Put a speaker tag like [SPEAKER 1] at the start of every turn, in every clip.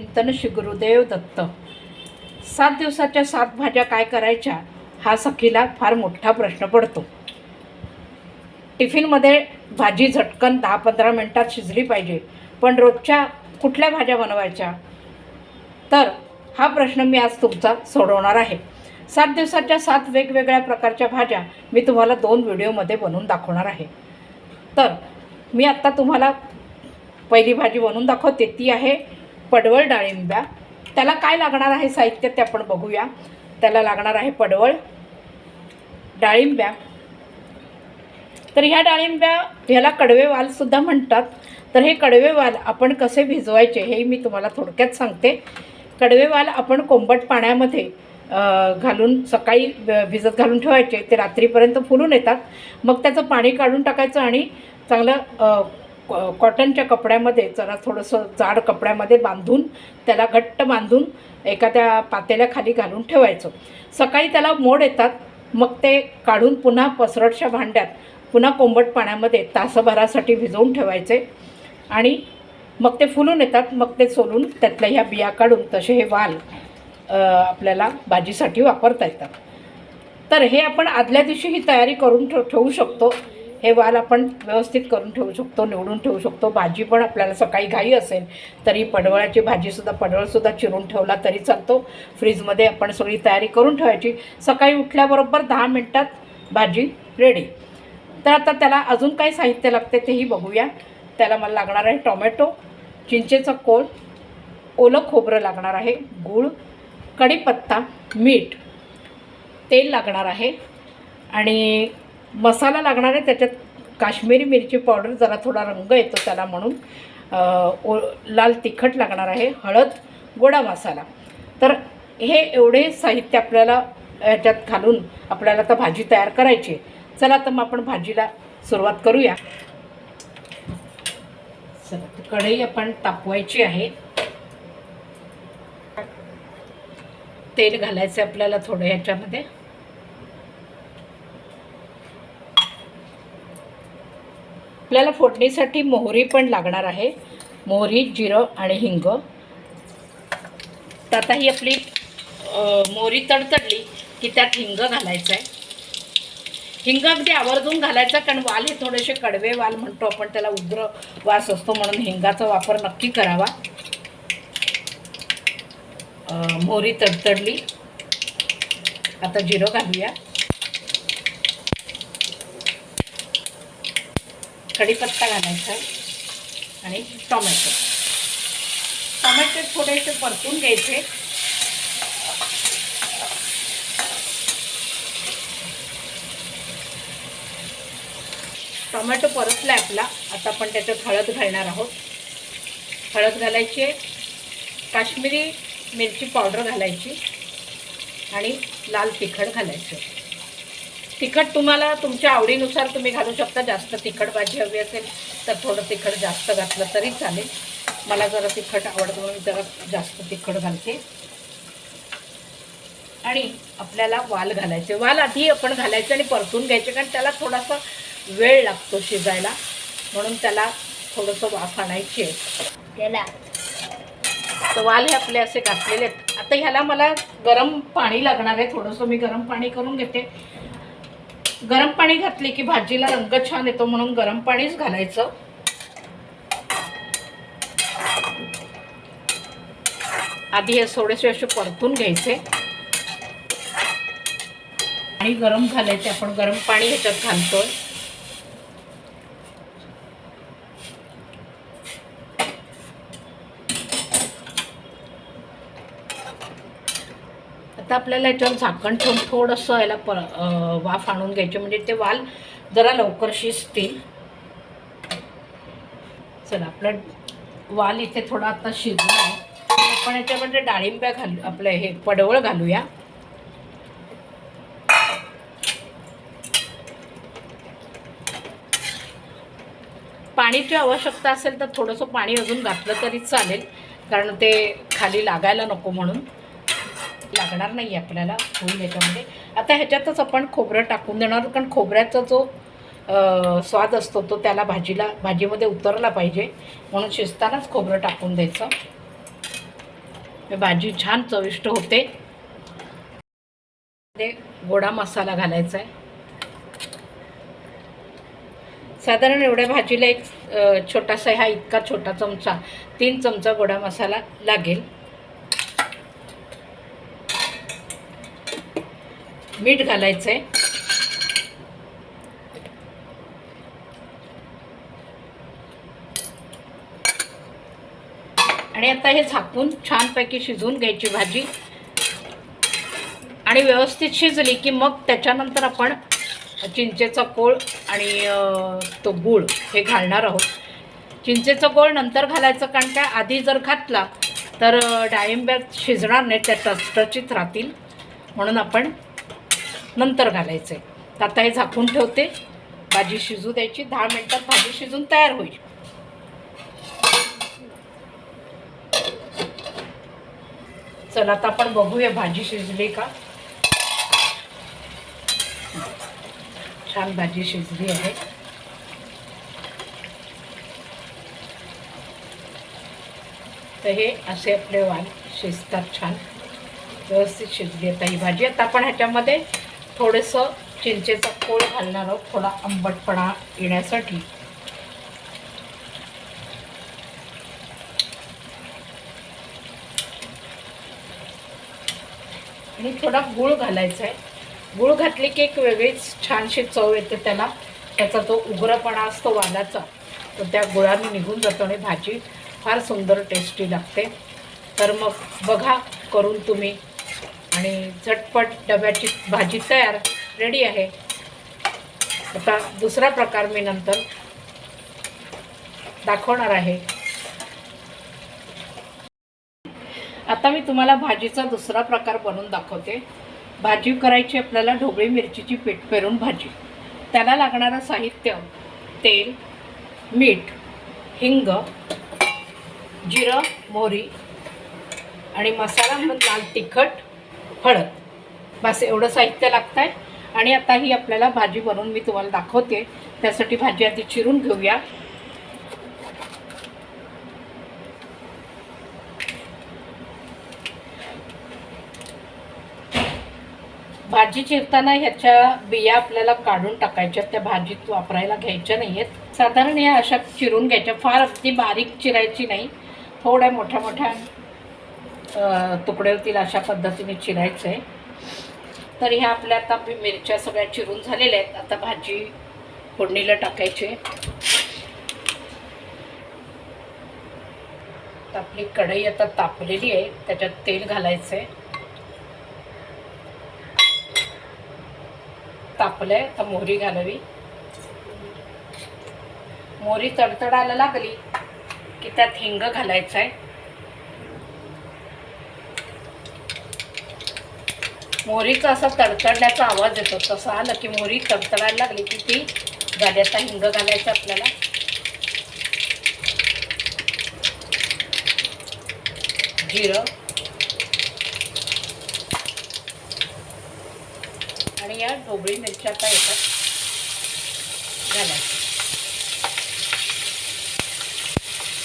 [SPEAKER 1] चिंतन श्री गुरुदेव दत्त. सात दिवसाच्या सात भाज्या काय करायच्या हा सखीला फार मोठा प्रश्न पडतो. टिफिनमध्ये भाजी झटकन दहा पंधरा मिनटात शिजली पाहिजे पण रोजच्या कुठल्या भाज्या बनवायच्या? तर हा प्रश्न मी आज तुमचा सोडवणार आहे. सात दिवसाच्या सात वेगवेगळ्या प्रकारच्या भाज्या मी तुम्हाला दोन व्हिडिओमध्ये बनवून दाखवणार आहे. तर मी आत्ता तुम्हाला पहिली भाजी बनवून दाखवते ती आहे पडवळ डाळिंब्या त्याला काय लागणार आहे साहित्य ते आपण बघूया. त्याला लागणार आहे पडवळ डाळिंब्या तर ह्या डाळिंब्या ह्याला कडवे वालसुद्धा म्हणतात. तर हे कडवे वाल आपण कसे भिजवायचे हे मी तुम्हाला थोडक्यात सांगते. कडवे वाल आपण कोंबट पाण्यामध्ये घालून सकाळी भिजत घालून ठेवायचे. ते रात्रीपर्यंत फुलून येतात. मग त्याचं पाणी काढून टाकायचं आणि चांगलं कॉटनच्या कपड्यामध्ये जरा थोडंसं जाड कपड्यामध्ये बांधून त्याला घट्ट बांधून एखाद्या पातेल्याखाली घालून ठेवायचं. सकाळी त्याला मोड येतात मग ते काढून पुन्हा पसरटच्या भांड्यात पुन्हा कोंबट पाण्यामध्ये तासभरासाठी भिजवून ठेवायचे. आणि मग ते फुलून येतात मग ते सोलून त्यातल्या ह्या बिया काढून तसे हे वाल आपल्याला भाजीसाठी वापरता येतात. तर हे आपण आदल्या दिवशी ही तयारी करून ठेव ठेवू शकतो. हे वाल आपण व्यवस्थित करून ठेवू शकतो निवडून ठेवू शकतो. भाजी पण आपल्याला सकाळी घाई असेल तरी पडवळाची भाजीसुद्धा पडवळसुद्धा चिरून ठेवला तरी चालतो. फ्रीजमध्ये आपण सगळी तयारी करून ठेवायची. सकाळी उठल्याबरोबर दहा मिनटात भाजी रेडी तर आता त्याला अजून काही साहित्य लागते तेही बघूया. त्याला मला लागणार आहे टोमॅटो चिंचेचा कोळ ओलं खोबरं लागणार आहे गूळ कढीपत्ता मीठ तेल लागणार आहे. आणि मसाला लागणार आहे त्याच्यात काश्मीरी मिरची पावडर जरा थोडा रंग येतो त्याला म्हणून. ओ लाल तिखट लागणार आहे हळद गोडा मसाला. तर हे एवढे साहित्य आपल्याला याच्यात घालून आपल्याला आता भाजी तयार करायची आहे. चला तर मग आपण भाजीला सुरुवात करूया. चला कढई आपण तापवायची आहे. तेल घालायचं आहे आपल्याला थोडं ह्याच्यामध्ये. आपल्याला फोडणीसाठी मोहरी पण लागणार आहे. मोहरी जिरं आणि हिंग. तर आता ही आपली मोहरी तडतडली की त्यात हिंग घालायचं आहे हिंग अगदी आवर्जून घालायचा कारण वाल हे थोडेसे कडवे वाल म्हणतो आपण त्याला उग्र वास असतो म्हणून हिंगाचा वापर नक्की करावा. मोहरी तडतडली. आता जिरं घालूया. कढीपत्ता घालायचा आणि टोमॅटो. टोमॅटो थोडेसे परतून घ्यायचे. टोमॅटो परतला आपला. आता आपण त्याच्यात हळद घालणार आहोत. हळद घालायची काश्मीरी मिरची पावडर घालायची आणि लाल तिखट घालायचं तिखट तुम्हाला तुमच्या आवडीनुसार तुम्ही घालू शकता. जास्त तिखट भाजी हवी असेल तर थोडं तिखट जास्त घातलं तरी चालेल. मला जरा तिखट आवडतं म्हणून जरा जास्त तिखट घालते. आणि आपल्याला वाल घालायचे. वाल आधी आपण घालायचे आणि परतून घ्यायचे कारण त्याला थोडासा वेळ लागतो शिजायला. म्हणून त्याला थोडंसं वाफ आणायची तर वाल हे आपले असे घातलेले आहेत. आता ह्याला मला गरम पाणी लागणार आहे. थोडंसं मी गरम पाणी करून घेते. गरम पाणी घातले की भाजीला रंग छान येतो म्हणून गरम पाणीच घालायचं. आधी हे थोडेसे असे परतून घ्यायचे. आणि गरम झाले ते आपण गरम पाणी ह्याच्यात घालतोय. आता आपल्याला याच्यावर झाकण ठेवून थोडंसं याला पर वाफ आणून घ्यायचे. म्हणजे ते वाल जरा लवकर शिजतील. चला आपलं वाल इथे थोडा आता शिजला आहे. आपण याच्यामध्ये डाळिंब्या घालू आपलं हे पडवळ घालूया. पाणीची आवश्यकता असेल तर थोडंसं पाणी अजून घातलं तरी चालेल. कारण ते खाली लागायला नको म्हणून. लागणार नाही आपल्याला होईल याच्यामध्ये. आता ह्याच्यातच आपण खोबरं टाकून देणार कारण खोबऱ्याचा जो स्वाद असतो तो त्याला भाजीला भाजीमध्ये उतरला पाहिजे. म्हणून शिजतानाच खोबरं टाकून द्यायचं. भाजी छान चविष्ट होते. गोडा मसाला घालायचा आहे साधारण एवढ्या भाजीला एक छोटासा हा इतका छोटा चमचा तीन चमचा गोडा मसाला लागेल. मीठ घालायचं आहे आणि आता हे झाकून छानपैकी शिजवून घ्यायची भाजी. आणि व्यवस्थित शिजली की मग त्याच्यानंतर आपण चिंचेचा कोळ आणि तो गूळ हे घालणार आहोत. चिंचेचा गोळ नंतर घालायचं कारण काय? आधी जर घातला तर डाळिंब्यात शिजणार नाही त्या टचटचीत राहतील. म्हणून आपण नंतर घालायचं. आहे तर आता हे झाकून ठेवते. भाजी शिजू द्यायची. दहा मिनटात भाजी शिजून तयार होईल. चला आता आपण बघूया भाजी शिजली का. छान भाजी शिजली आहे. तर हे असे आपले वाल शिजतात छान. व्यवस्थित शिजली आता ही भाजी आता आपण ह्याच्यामध्ये थोडंसं चिंचेचा कोळ घालणार आहोत थोडा आंबटपणा येण्यासाठी. आणि थोडा गूळ घालायचा आहे गूळ घातली की एक वेगळीच छानशी चव येते त्याला. त्याचा तो उग्रपणा असतो वालाचा. तर त्या गुळाने निघून जातो आणि भाजी फार सुंदर टेस्टी लागते. तर मग बघा करून तुम्ही आणि झटपट डब्याची भाजी तयार रेडी आहे. आता दुसरा प्रकार मी नंतर दाखवणार आहे. आता मी तुम्हाला भाजीचा दुसरा प्रकार बनवून दाखवते. भाजी करायची आपल्याला ढोबळी मिरचीची पीठ पेरून भाजी. त्याला लागणारं साहित्य तेल मीठ हिंग जिरं मोहरी आणि मसाला म्हणून लाल तिखट हळद. बस एवढं साहित्य लागतं आहे आणि आता ही आपल्याला भाजी बनवून मी तुम्हाला दाखवते. त्यासाठी भाजी आधी चिरून घेऊया. भाजी चिरताना ह्याच्या बिया आपल्याला काढून टाकायच्या. त्या भाजीत वापरायला घ्यायच्या नाही आहेत साधारण या अशा चिरून घ्यायच्या. फार अगदी बारीक चिरायची नाही. थोड्या मोठ्या मोठ्या तुकडे होतील अशा पद्धतीने चिरायचं आहे तर ह्या आपल्या आता मिरच्या सगळ्या चिरून झालेल्या आहेत. आता भाजी फोडणीला टाकायची. आहे. आपली कढई आता तापलेली आहे. त्याच्यात तेल घालायचं आहे तापलं आहे आता मोहरी घालावी. मोहरी तडतडायला लागली की त्यात हिंग घालायचं आहे मोहरीचा असा तडतडण्याचा आवाज येतो. तसं आलं की मोहरी तडतडायला लागली की ती गाड्याचा हिंग घालायचा आपल्याला. जिरं. आणि या ढोबळी मिरच्या आता येतात घालायच्या.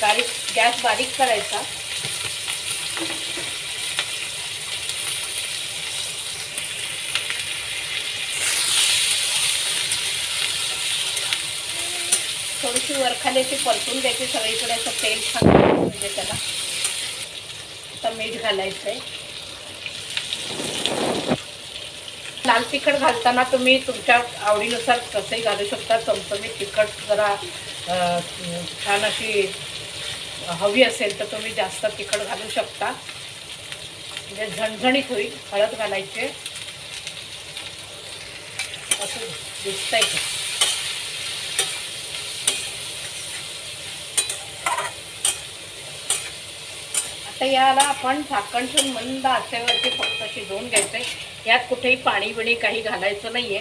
[SPEAKER 1] बारीक गॅस बारीक करायचा. थोडीशी वरखाली अशी परतून द्यायची सगळीकडे असं तेल छान म्हणजे त्याला आता मीठ घालायचं आहे लाल तिखट घालताना तुम्ही तुमच्या आवडीनुसार कसंही घालू शकता. चमचमीत तिखट जरा छान अशी हवी असेल तर तुम्ही जास्त तिखट घालू शकता. म्हणजे झणझणीत होईल हळद घालायचे. असं दिसतंय. आता याला आपण झाकण ठेवून मंद आचेवरती फक्त शिजवून घ्यायचंय. यात कुठेही पाणी बिणी काही घालायचं नाहीये.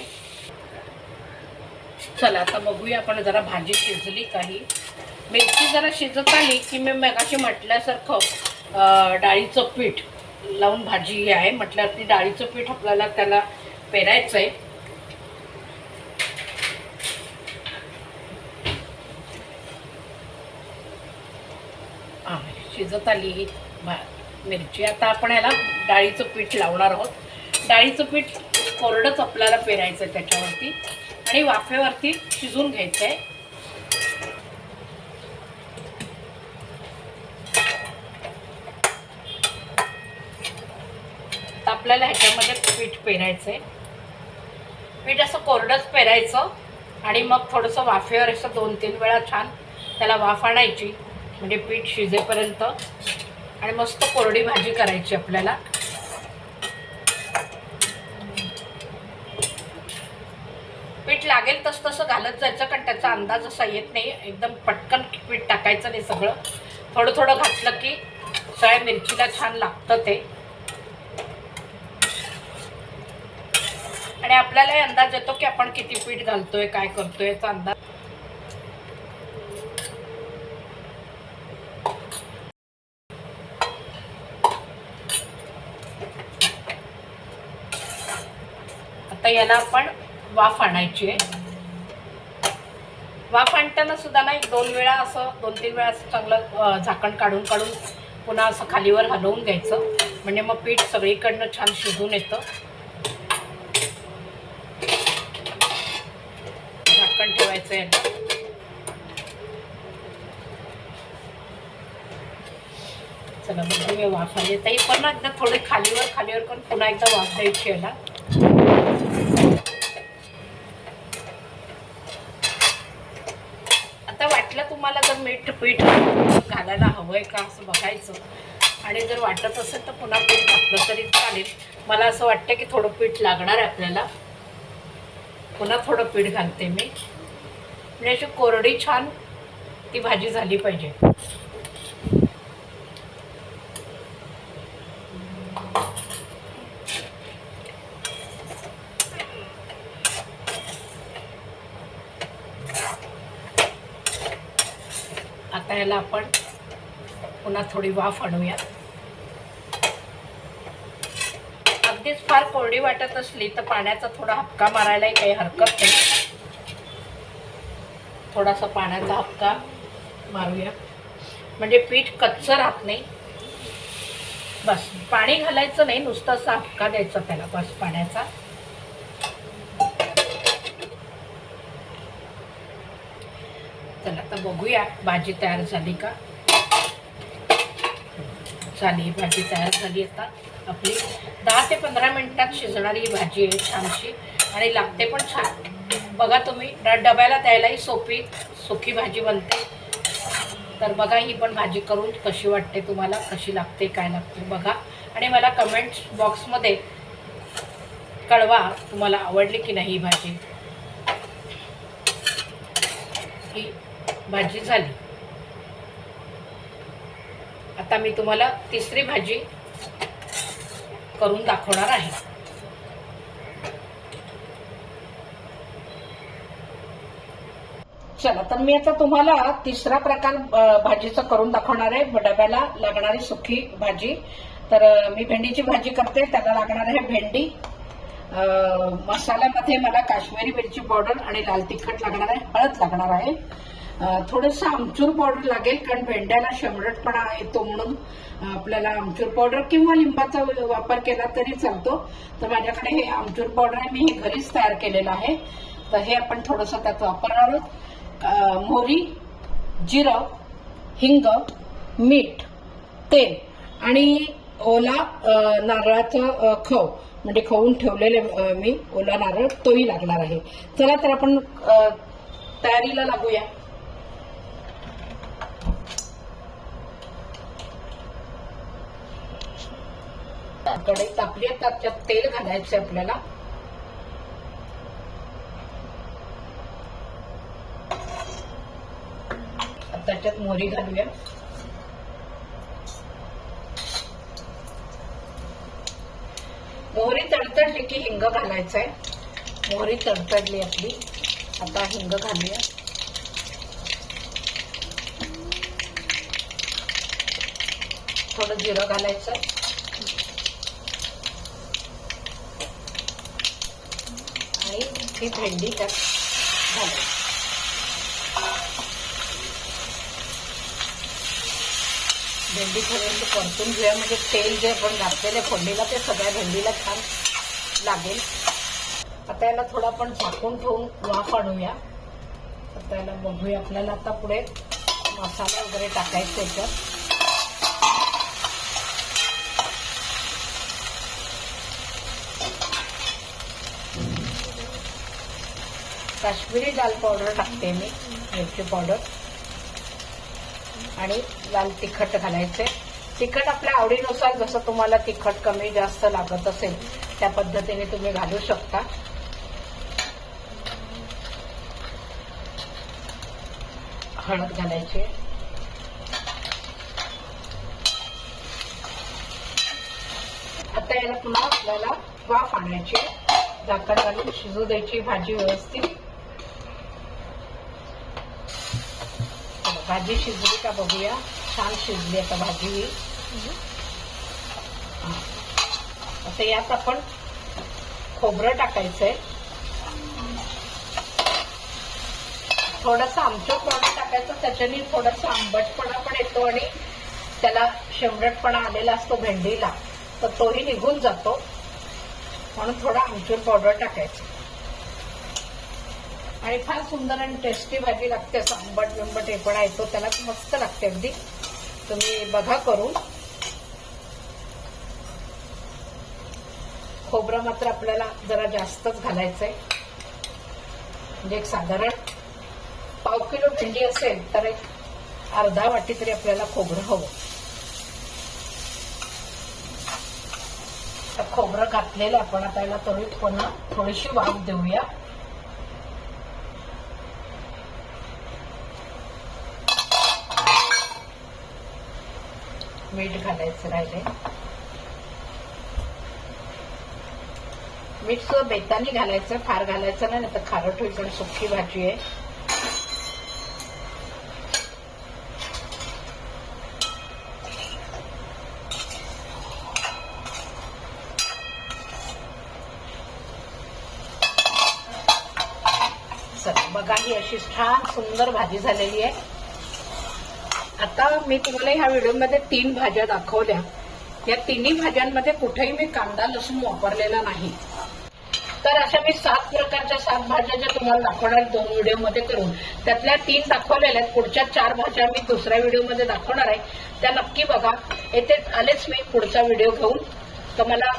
[SPEAKER 1] चला आता बघूया आपण जरा भाजी शिजली काही. मिरची जरा शिजत आली की मी मगाशी म्हटल्यासारखं डाळीचं पीठ लावून भाजी ही आहे. म्हटल्यावरती डाळीचं पीठ आपल्याला त्याला पेरायचं आहे शिजत आली ही. भा मिरची. आता आपण याला डाळीचं पीठ लावणार आहोत. डाळीचं पीठ कोरडंच आपल्याला पेरायचं आहे त्याच्यावरती. आणि वाफेवरती शिजून घ्यायचं आहे तर आपल्याला ह्याच्यामध्ये पीठ पेरायचं आहे पीठ असं कोरडंच पेरायचं. आणि मग थोडंसं वाफेवर असं दोन तीन वेळा छान त्याला वाफ आणायची. म्हणजे पीठ शिजेपर्यंत. आणि मस्त कोरडी भाजी करायची आपल्याला. पीठ लागेल तस तसं घालत जायचं कारण त्याचा अंदाज असा येत नाही. एकदम पटकन पीठ टाकायचं नाही सगळं. थोडं थोडं घातलं की सगळ्या मिरचीला छान लागतं ते. आणि आपल्यालाही अंदाज येतो की आपण किती पीठ घालतोय काय करतोय याचा अंदाज आता याला आपण वाफ आणायची आहे. वाफ आणताना सुद्धा ना एक दोन वेळा असं दोन तीन वेळा असं चांगलं झाकण काढून काढून पुन्हा असं खालीवर हलवून घ्यायचं. म्हणजे मग पीठ सगळीकडनं छान शिजून येतं. झाकण ठेवायचं याला चला बघूया वाफ आली ताई पण एकदा थोडे खालीवर खालीवर करून पुन्हा एकदा वाफ द्यायची याला आता वाटलं तुम्हाला जर मीठ पीठ घालायला हवंय का असं बघायचं. आणि जर वाटत असेल तर पुन्हा पीठ घातलं तरी चालेल. मला असं वाटतं की थोडं पीठ लागणार आहे आपल्याला. पुन्हा थोडं पीठ घालते मी. म्हणजे अशी कोरडी छान ती भाजी झाली पाहिजे. आता याला आपण पुन्हा थोडी वाफ आणूया अगदीच फार कोरडी वाटत असली तर पाण्याचा थोडा हपका मारायलाही काही हरकत नाही. थोडासा पाण्याचा हपका मारूया. म्हणजे पीठ कच्चं राहत नाही. बस. पाणी घालायचं नाही नुसतं असा हपका द्यायचा त्याला. बस पाण्याचा चला आता बघूया. भाजी तयार झाली का? झाली भाजी तयार झाली आता. आपली दहा ते पंधरा मिनिटात शिजणारी ही भाजी आहे छानशी आणि लागते पण छान. बघा तुम्ही ड- डब्याला द्यायलाही सोपी सुकी भाजी बनते. तर बघा ही पण भाजी करून कशी वाटते तुम्हाला कशी लागते काय लागते बघा. आणि मला कमेंट्स बॉक्समध्ये कळवा तुम्हाला आवडली की नाही ही भाजी. ही भाजी झाली. आता मी तुम्हाला तिसरी भाजी करून दाखवणार आहे. चला तर मी आता तुम्हाला तिसरा प्रकार भाजीचा करून दाखवणार आहे. डब्याला लागणारी सुखी भाजी. तर मी भेंडीची भाजी करते. त्याला लागणार आहे भेंडी. मसाल्यामध्ये मला काश्मीरी मिरची पावडर आणि लाल तिखट लागणार आहे. हळद लागणार आहे. थोडंसं आमचूर पावडर लागेल कारण भेंड्याला शमरटपणा येतो म्हणून. आपल्याला आमचूर पावडर किंवा लिंबाचा वापर केला तरी चालतो. तर माझ्याकडे हे आमचूर पावडर आहे मी हे घरीच तयार केलेलं आहे. तर हे आपण थोडंसं त्यात वापरणार आहोत. मोहरी जिरं हिंग मीठ तेल आणि ओला नारळाचं खव. म्हणजे खवून ठेवलेले मी ओला नारळ तोही लागणार आहे. चला तर आपण तयारीला लागूया. कढई तापली आहे त्यात तेल घालायचं आपल्याला. त्याच्यात मोहरी घालूया. मोहरी तडतडली की हिंग घालायचं आहे मोहरी तडतडली आपली. आता हिंग घालूया. थोडं जिरं घालायचं. ही भेंडी त्यात घालायची भेंडी थोडीशी परतून घेऊया म्हणजे तेल जे आपण घातलेलं आहे फोडणीला ते सगळ्या भेंडीला छान लागेल. आता याला थोडं आपण झाकून ठेवून वाफ आणूया. आता याला बघूया आपल्याला आता पुढे मसाला वगैरे टाकायचा याच्यात काश्मीरी लाल पावडर टाकते मी मिरची पावडर आणि लाल तिखट घालायचे. तिखट आपल्या आवडीनुसार जसं तुम्हाला तिखट कमी जास्त लागत असेल त्या पद्धतीने तुम्ही घालू शकता. हळद घालायची. आता याला पुन्हा आपल्याला वाफ आणायची झाकण घालून शिजू द्यायची भाजी व्यवस्थित. भाजी शिजली का बघूया. छान शिजली आता भाजी. ही. आता यात आपण खोबरं टाकायचंय. थोडस आमचं पावडर टाकायचं त्याच्याने थोडासा आंबटपणा पण येतो आणि त्याला शेंबरटपणा आलेला असतो भेंडीला. तर तोही निघून जातो. म्हणून थोडा आमचूर पावडर टाकायचं. आणि फार सुंदर आणि टेस्टी भाजी लागते. असं आंबट बिंबट हे पण येतो त्याला मस्त लागते अगदी. तुम्ही बघा करून. खोबरं मात्र आपल्याला जरा जास्तच घालायचंय. म्हणजे एक साधारण पाव किलो भेंडी असेल तर एक अर्धा वाटी तरी आपल्याला खोबरं हवं. तर खोबरं घातलेलं आपण. आता याला तरी पुन्हा थोडीशी वाफ देऊया. मीठ घालायचं राहिले मीठ सुद्धा बेताने घालायचं फार घालायचं नाही तर खारट होईल पण सुकी भाजी आहे. बघा ही अशी छान सुंदर भाजी झालेली आहे. आता मी तुम्हाला ह्या व्हिडिओमध्ये तीन भाज्या दाखवल्या. या तिन्ही भाज्यांमध्ये कुठेही मी कांदा लसूण वापरलेला नाही. तर अशा मी सात प्रकारच्या सात भाज्या ज्या तुम्हाला दाखवणार दोन व्हिडिओमध्ये करून त्यातल्या तीन दाखवलेल्या आहेत. पुढच्या चार भाज्या मी दुसऱ्या व्हिडिओमध्ये दाखवणार आहे. त्या नक्की बघा. येथे आलेच मी पुढचा व्हिडिओ घेऊन. तर मला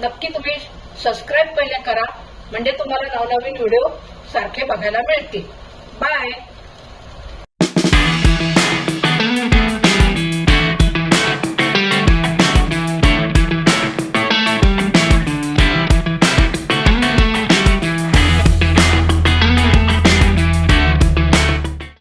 [SPEAKER 1] नक्की तुम्ही सबस्क्राईब पहिले करा. म्हणजे तुम्हाला नवनवीन व्हिडिओ सारखे बघायला मिळतील. बाय!